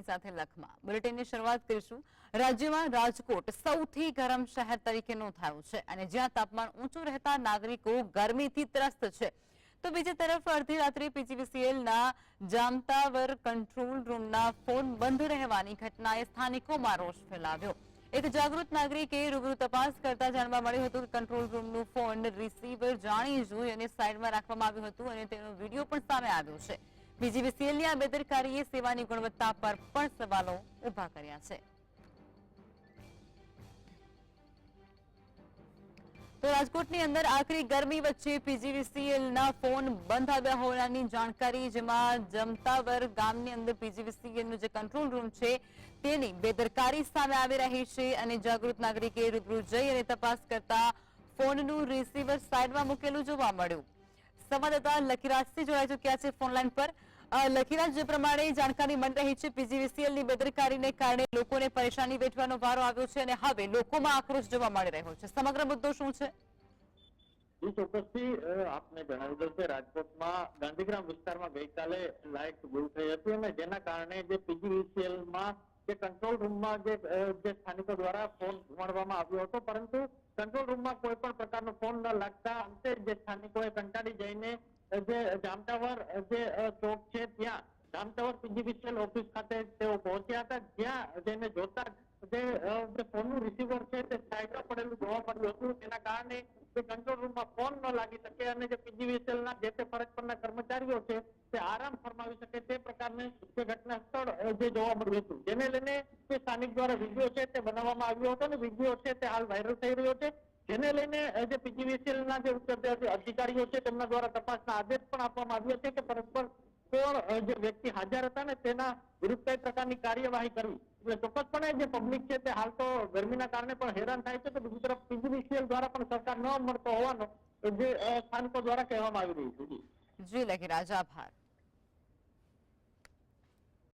આપની સાથે લખમાં. બુલેટિનની શરૂઆત કરીશું. રાજ્યમાં રાજકોટ સૌથી ગરમ શહેર તરીકેનું થયું છે અને જ્યાં તાપમાન ઊંચું રહેતા નાગરિકો ગરમીથી ત્રસ્ત છે. તો બીજી તરફ અડધી રાત્રે પીજીવીસીએલના જામતાવર કંટ્રોલ રૂમના ફોન બંધ રહેવાની ઘટનાએ સ્થાનિકોમાં રોષ ફેલાવ્યો. એક જાગૃત નાગરિકે રૂબરૂ તપાસ કરતા જાણવા મળ્યું હતું કે કંટ્રોલ રૂમનું ફોન રિસીવર જાણી જોઈ અને સાઈડમાં રાખવામાં આવ્યું હતું અને તેનો વીડિયો પણ સામે આવ્યો છે. પીજીવીસીએલની આ બેદરકારીએ સેવાની ગુણવત્તા પર પણ સવાલો ઊભા કર્યા છે. તો રાજકોટની અંદર આકરી ગરમી વચ્ચે પીજીવીસીએલના ફોન બંધ આવ્યા હોવાની જાણકારી, જેમાં જમતાવર ગામની અંદર પીજીવીસીએલનો જે કંટ્રોલ રૂમ છે, તેની બેદરકારી સામે આવી રહી છે અને જાગૃત નાગરિકે રૂબરૂ જઈ અને તપાસ કરતા ફોનનું રિસીવર સાઈડમાં મૂકેલું જોવા મળ્યું. સંવાદદાતા લખીરાજથી જોડાઈ ચૂક્યા છે ફોનલાઈન પર. લખીરાજ જે પ્રમાણે જાણકારી મળી રહી છે. પીજીવીસીએલની બેદરકારીને કારણે લોકોને પરેશાની વેઠવાનો વારો આવ્યો છે અને હવે લોકોમાં આક્રોશ જોવા મળી રહ્યો છે. સમગ્ર મુદ્દો શું છે? આપને જણાવી દઉં કે રાજકોટમાં ગાંધીગ્રામ વિસ્તારમાં ગઈકાલે લાઇટ ગુલ થઈ હતી અને જેના કારણે જે પીજીવીસીએલમાં જે કંટ્રોલ રૂમમાં જે સ્થાનિકો દ્વારા ફોન મળવામાં આવ્યો હતો, પરંતુ કંટ્રોલ રૂમમાં કોઈ પણ પ્રકારનો ફોન ન લાગતા અંતે જે સ્થાનિકોએ કંટાળી જઈને જે જામટાવર જે ચોક છે ત્યાં જામટાવર પીજીવીસીએલ ઓફિસ ખાતે તેઓ પહોંચ્યા હતા. જ્યાં જઈને જોતા જે ફોનનું રિસીવર છે તે સાઈડમાં પડેલું જોવા મળ્યું હતું. તેના કારણે જે કંટ્રોલ રૂમમાં ફોન ન લાગી શકે અને જે પીજીવીસીએલ ના જે તે ફરજ પરના કર્મચારીઓ છે તે આરામ ફરમાવી શકે તે પ્રકારની જે ઘટના સ્થળ જે જોવા મળ્યું હતું. જેને લઈને તે સ્થાનિક દ્વારા વીડિયો છે તે બનાવવામાં આવ્યો હતો અને વીડિયો છે તે હાલ વાયરલ થઈ રહ્યો છે. જેને લઈને જે પીજીવીસીએલ ના જે ઉચ્ચ અધિકારીઓ છે, તેમના દ્વારા તપાસના આદેશ પણ આપવામાં આવ્યો છે કે પરસ્પર કોણ જે વ્યક્તિ હાજર હતા ને તેના વિરુદ્ધ કઈ પ્રકારની કાર્યવાહી કરવી. એટલે ચોક્કસપણે જે પબ્લિક છે તે હાલ તો ગરમીના કારણે પણ હેરાન થાય છે તો બીજી તરફ પીજીવીસીએલ દ્વારા પણ સરકાર ન મળતો હોવાનો જે સ્થાનકો દ્વારા કહેવામાં આવી રહ્યું છે. જી લખીરાજ આભાર.